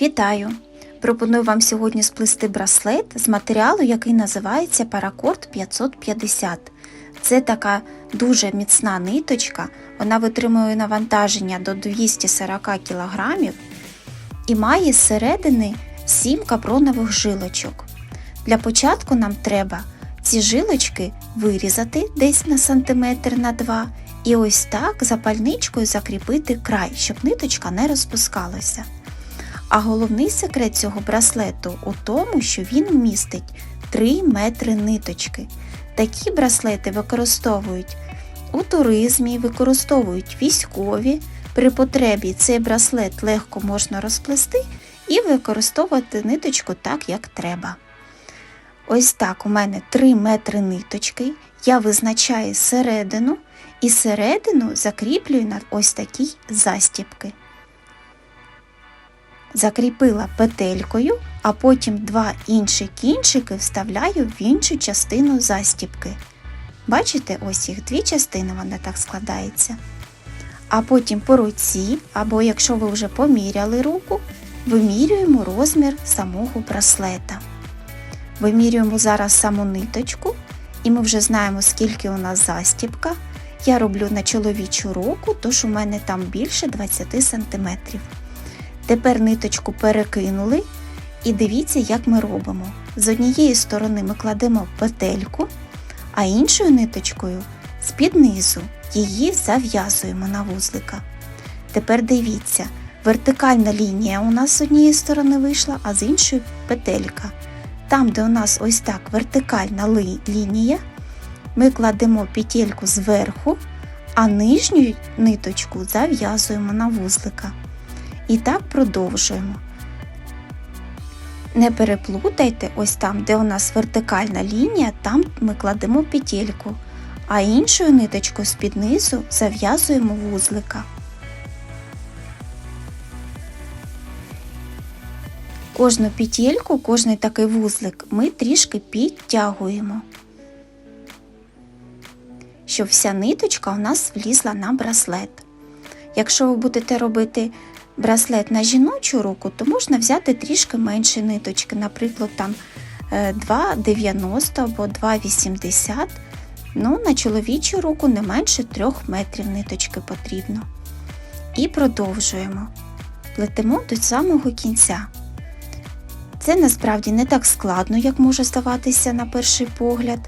Вітаю! Пропоную вам сьогодні сплести браслет з матеріалу, який називається Паракорд 550. Це така дуже міцна ниточка, вона витримує навантаження до 240 кг і має зсередини 7 капронових жилочок. Для початку нам треба ці жилочки вирізати десь на сантиметр на 2 і ось так запальничкою закріпити край, щоб ниточка не розпускалася. А головний секрет цього браслету у тому, що він містить 3 метри ниточки. Такі браслети використовують у туризмі, використовують військові. При потребі цей браслет легко можна розплести і використовувати ниточку так, як треба. Ось так у мене 3 метри ниточки. Я визначаю середину і середину закріплюю на ось такі застіпки. Закріпила петелькою, а потім два інші кінчики вставляю в іншу частину застіпки. Бачите, ось їх дві частини, вона так складається. А потім по руці, або якщо ви вже поміряли руку, вимірюємо розмір самого браслета. Вимірюємо зараз саму ниточку, і ми вже знаємо, скільки у нас застіпка. Я роблю на чоловічу руку, тож у мене там більше 20 см. Тепер ниточку перекинули і дивіться, як ми робимо. З однієї сторони ми кладемо петельку, а іншою ниточкою з-під низу її зав'язуємо на вузлика. Тепер дивіться, вертикальна лінія у нас з однієї сторони вийшла, а з іншої петелька. Там, де у нас ось так вертикальна ли- лінія, ми кладемо петельку зверху, а нижню ниточку зав'язуємо на вузлика. І так продовжуємо. Не переплутайте, ось там, де у нас вертикальна лінія, там ми кладемо петельку, а іншою ниточкою з-під низу зав'язуємо вузлика. Кожну петельку, кожний такий вузлик ми трішки підтягуємо, щоб вся ниточка у нас влізла на браслет. Якщо ви будете робити браслет на жіночу руку, то можна взяти трішки менше ниточки, наприклад, там е, 2,90 або 2,80. Ну, на чоловічу руку не менше 3 метрів ниточки потрібно. І продовжуємо. Плетемо до самого кінця. Це насправді не так складно, як може здаватися на перший погляд.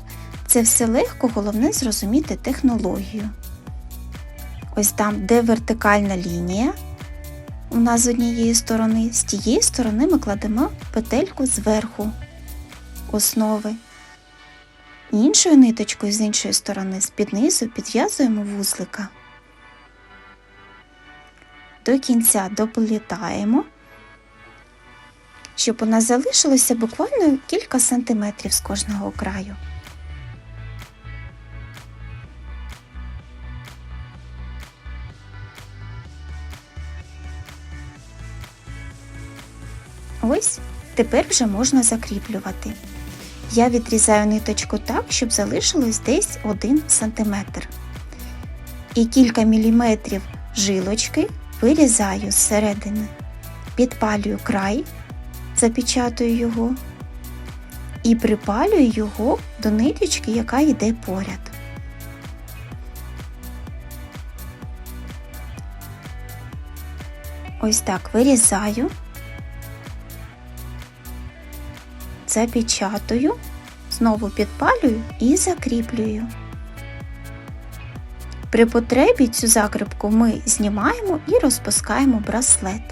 Це все легко, головне зрозуміти технологію. Ось там, де вертикальна лінія, у нас з однієї сторони, з тієї сторони ми кладемо петельку зверху основи. Іншою ниточкою з іншої сторони, з-під низу підв'язуємо вузлика. До кінця доплітаємо, щоб у нас залишилося буквально кілька сантиметрів з кожного краю. Ось тепер вже можна закріплювати. Я відрізаю ниточку так, щоб залишилось десь 1 см. І кілька міліметрів жилочки вирізаю зсередини, підпалюю край, запечатую його і припалюю його до ниточки, яка йде поряд. Ось так вирізаю. Запечатую, знову підпалюю і закріплюю. При потребі цю закріпку ми знімаємо і розпускаємо браслет.